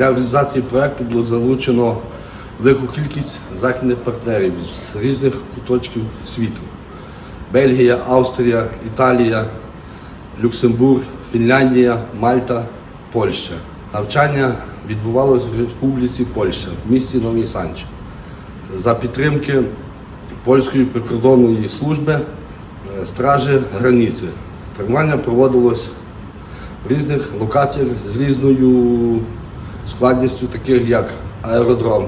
Для реалізації проекту було залучено велику кількість західних партнерів з різних куточків світу. Бельгія, Австрія, Італія, Люксембург, Фінляндія, Мальта, Польща. Навчання відбувалося в Республіці Польща в місті Новий Санч за підтримки польської прикордонної служби е, стражі границі. Тренування проводилось в різних локаціях з різною складністю, таких як аеродром,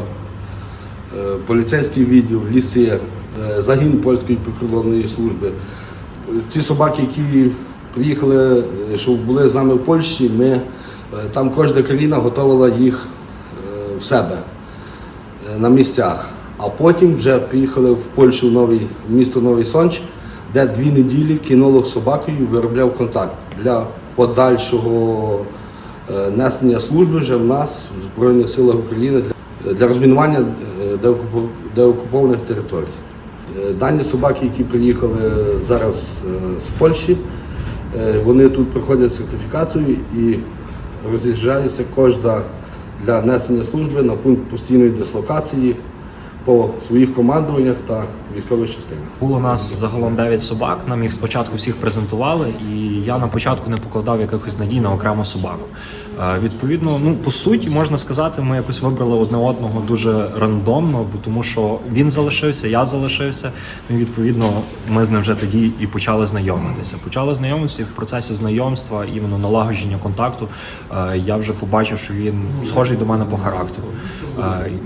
е, поліцейський відділ, ліси, е, загін польської прикордонної служби. Ці собаки, які приїхали, е, що були з нами в Польщі, ми, там кожна країна готувала їх в себе на місцях. А потім вже приїхали в Польщу в новий, в місто Новий Сонч, де дві неділі кінолог з собакою виробляв контакт для подальшого несення служби вже в нас в Збройних силах України для, для розмінування е, деокупованих територій. Е, Дані собаки, які приїхали зараз е, з Польщі, е, вони тут проходять сертифікацію і роз'їжджаються кожна для несення служби на пункт постійної дислокації по своїх командуваннях та військових частинах. Було нас загалом 9 собак. Нам їх спочатку всіх презентували, і я на початку не покладав якихось надій на окрему собаку. Відповідно, ну по суті, можна сказати, ми якось вибрали одне одного дуже рандомно, бо тому що він залишився, я залишився. Ну і відповідно, ми з ним вже тоді і почали знайомитися. Почали знайомитися і в процесі знайомства, іменно налагодження контакту. Я вже побачив, що він схожий до мене по характеру.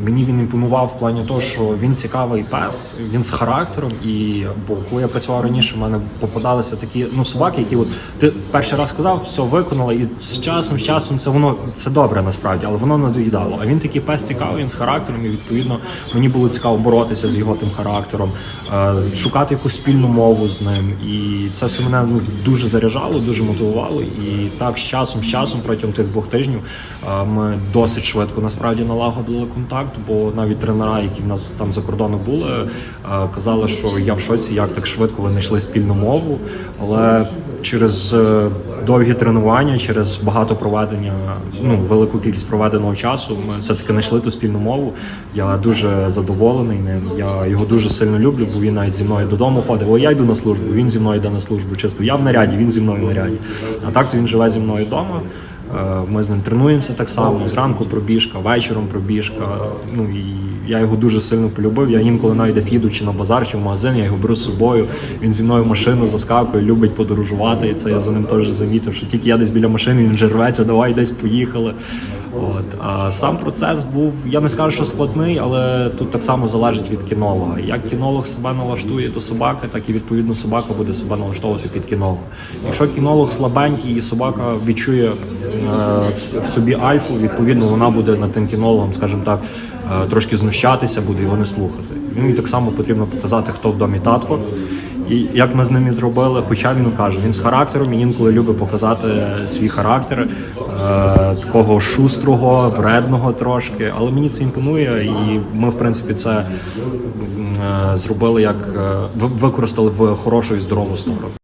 Мені він імпонував в плані того, що він цікавий пес, він з характером. І бо коли я працював раніше, в мене попадалися такі ну собаки, які от ти перший раз сказав, все виконала, і з часом, з часом це воно це добре насправді, але воно надоїдало. А він такий пес цікавий, він з характером, і відповідно мені було цікаво боротися з його тим характером, е, шукати якусь спільну мову з ним. І це все мене ну, дуже заряджало, дуже мотивувало. І так з часом, з часом, протягом тих двох тижнів е, ми досить швидко насправді налагодили контакт, бо навіть тренера, які в нас там за кордоном були, е, казали, що я в шоці, як так швидко ви знайшли спільну мову. Але через довгі тренування, через багато проведення, ну велику кількість проведеного часу, ми все таки знайшли ту спільну мову. Я дуже задоволений ним. Я його дуже сильно люблю, бо він навіть зі мною додому ходив. О, я йду на службу, він зі мною йде на службу. Чисто я в наряді, він зі мною в наряді. А так то він живе зі мною вдома. Е, Ми з ним тренуємося так само. Зранку пробіжка, вечором пробіжка. Ну і я його дуже сильно полюбив. Я інколи навіть десь їдучи на базар чи в магазин, я його беру з собою. Він зі мною в машину заскакує, любить подорожувати. І це я за ним теж замітив, що тільки я десь біля машини, він вже рветься, давай десь поїхали. От а сам процес був, я не скажу, що складний, але тут так само залежить від кінолога. Як кінолог себе налаштує до собаки, так і відповідно собака буде себе налаштовувати під кінолога. Якщо кінолог слабенький і собака відчує е, в- собі альфу, відповідно вона буде над тим кінологом, скажімо так, е, трошки знущатися, буде його не слухати. Ну і так само потрібно показати, хто в домі татко. І як ми з ним і зробили, хоча він каже, він з характером він інколи любить показати свій характер е, такого шустрого, вредного трошки. Але мені це імпонує, і ми, в принципі, це е, зробили як е, ви- використали в хорошу і здорову сторону.